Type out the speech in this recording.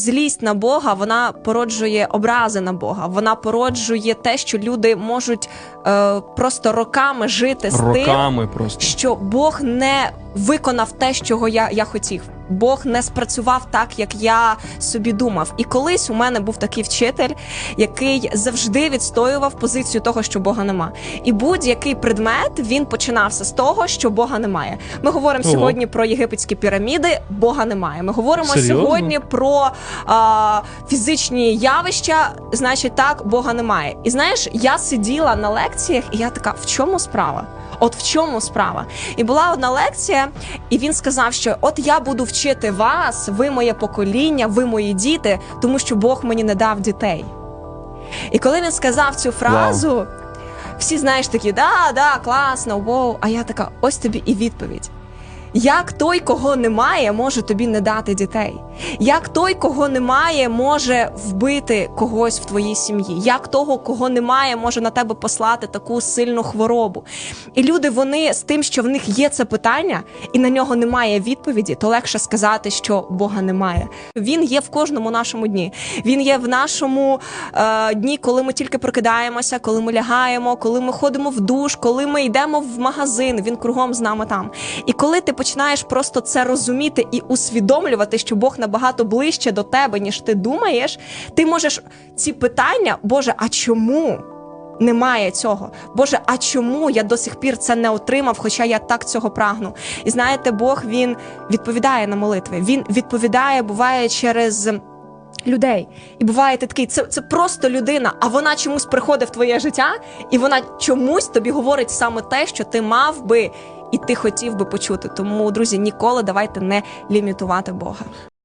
Злість на Бога вона породжує образи на Бога. Вона породжує те, що люди можуть е, просто роками жити з тим, Роками просто. що Бог не виконав те, чого я, я хотів. Бог не спрацював так, як я собі думав. І колись у мене був такий вчитель, який завжди відстоював позицію того, що Бога нема. І будь-який предмет він починався з того, що Бога немає. Ми говоримо Ого. сьогодні про єгипетські піраміди. Бога немає. Ми говоримо Серйозно? сьогодні про а, фізичні явища. Значить, так Бога немає. І знаєш, я сиділа на лекціях, і я така: в чому справа? От в чому справа? І була одна лекція, і він сказав, що от я буду вчити вас, ви моє покоління, ви мої діти, тому що Бог мені не дав дітей. І коли він сказав цю фразу, всі знаєш такі, да, да, класно, воу. А я така, ось тобі і відповідь. Як той, кого немає, може тобі не дати дітей? Як той, кого немає, може вбити когось в твоїй сім'ї? Як того, кого немає, може на тебе послати таку сильну хворобу? І люди, вони з тим, що в них є це питання, і на нього немає відповіді, то легше сказати, що Бога немає. Він є в кожному нашому дні. Він є в нашому е, дні, коли ми тільки прокидаємося, коли ми лягаємо, коли ми ходимо в душ, коли ми йдемо в магазин. Він кругом з нами там. І коли ти починаєш просто це розуміти і усвідомлювати, що Бог набагато ближче до тебе, ніж ти думаєш, ти можеш ці питання, Боже, а чому? Немає цього. Боже, а чому я до сих пір це не отримав, хоча я так цього прагну? І знаєте, Бог він відповідає на молитви. Він відповідає, буває через. Людей, і буває ти такий, це, це просто людина, а вона чомусь приходить в твоє життя, і вона чомусь тобі говорить саме те, що ти мав би і ти хотів би почути. Тому, друзі, ніколи давайте не лімітувати Бога.